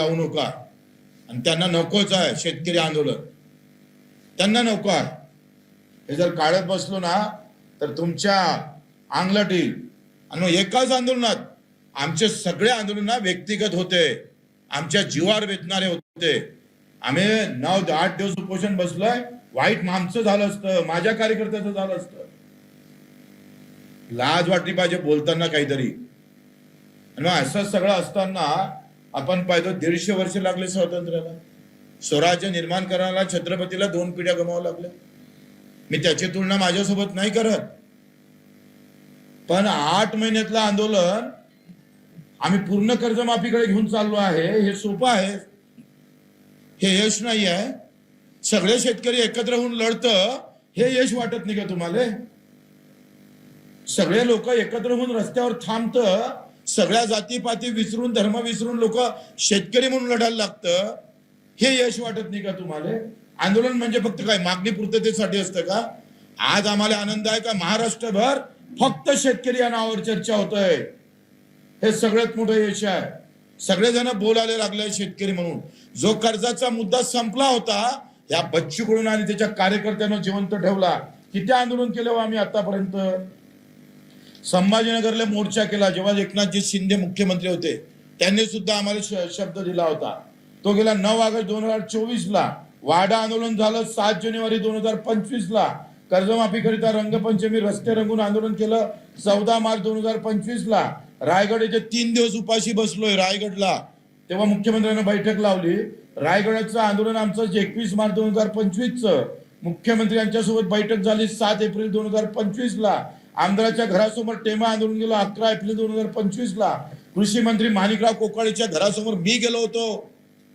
लावू नका आणि त्यांना नकोच आहे शेतकरी आंदोलन. त्यांना नको आहे. हे जर काढत बसलो ना तर तुमच्या अंगलट येईल. आणि मग एकाच आंदोलनात आमचे सगळे आंदोलन व्यक्तिगत होते. आमच्या जीवावर वेचणारे होते. आम्ही नऊ आठ दिवस उपोषण बसलोय. वाईट आमचं झालं असतं. माझ्या कार्यकर्त्याचं झालं असतं. लाज वाटली पाहिजे बोलताना काहीतरी. आणि मग असं सगळं असताना आपण पाहिजे दीडशे वर्ष लागले स्वातंत्र्याला. स्वराज्य निर्माण करायला छत्रपतीला दोन पिढ्या गमावं लागल्या. मी त्याची तुलना माझ्यासोबत नाही करत. पण आठ महिन्यातलं आंदोलन आम्ही पूर्ण कर्जमाफीकडे घेऊन चाललो आहे हे सोपं आहे. हे यश नाही आहे. सगळे शेतकरी एकत्र होऊन लढतं हे यश वाटत नाही का तुम्हाला? सगळे लोक एकत्र होऊन रस्त्यावर थांबतं सगळ्या जातीपाती विसरून धर्म विसरून लोक शेतकरी म्हणून लढायला लागतं. हे यश वाटत नाही का तुम्हाला? आंदोलन म्हणजे फक्त काय? मागणी पूर्ततेसाठी असतं का? आज आम्हाला आनंद आहे का? महाराष्ट्रभर फक्त शेतकरी या नावावर चर्चा होत आहे हे सगळ्यात मोठं यश आहे. सगळेजण बोलायला लागले शेतकरी म्हणून. जो कर्जाचा मुद्दा संपला होता या बच्चूकडून आणि त्याच्या कार्यकर्त्यांना जिवंत ठेवला. किती आंदोलन केलं हो आम्ही आतापर्यंत? संभाजीनगरला मोर्चा केला. जेव्हा एकनाथजी शिंदे मुख्यमंत्री होते त्यांनी सुद्धा आम्हाला श- शब्द दिला होता. तो गेला नऊ ऑगस्ट दोन हजार चोवीस ला वाडा आंदोलन झालं सात जानेवारी दोन हजार पंचवीस ला कर्जमाफीकरिता रंगपंचमी रस्ते रंगून आंदोलन केलं. चौदा मार्च दोन हजार पंचवीस ला रायगड येथे तीन दिवस उपाशी बसलोय रायगडला. तेव्हा मुख्यमंत्र्यांना बैठक लावली. रायगडाचं आंदोलन आमचं एकवीस मार्च दोन हजार पंचवीसचं. मुख्यमंत्री यांच्यासोबत बैठक झाली सात एप्रिल दोन हजार पंचवीस ला आमदाराच्या घरासमोर टेमा आंदोलन गेलो अकरा एप्रिल दोन हजार पंचवीस ला कृषी मंत्री माणिकराव कोकाळीच्या घरासमोर मी गेलो होतो.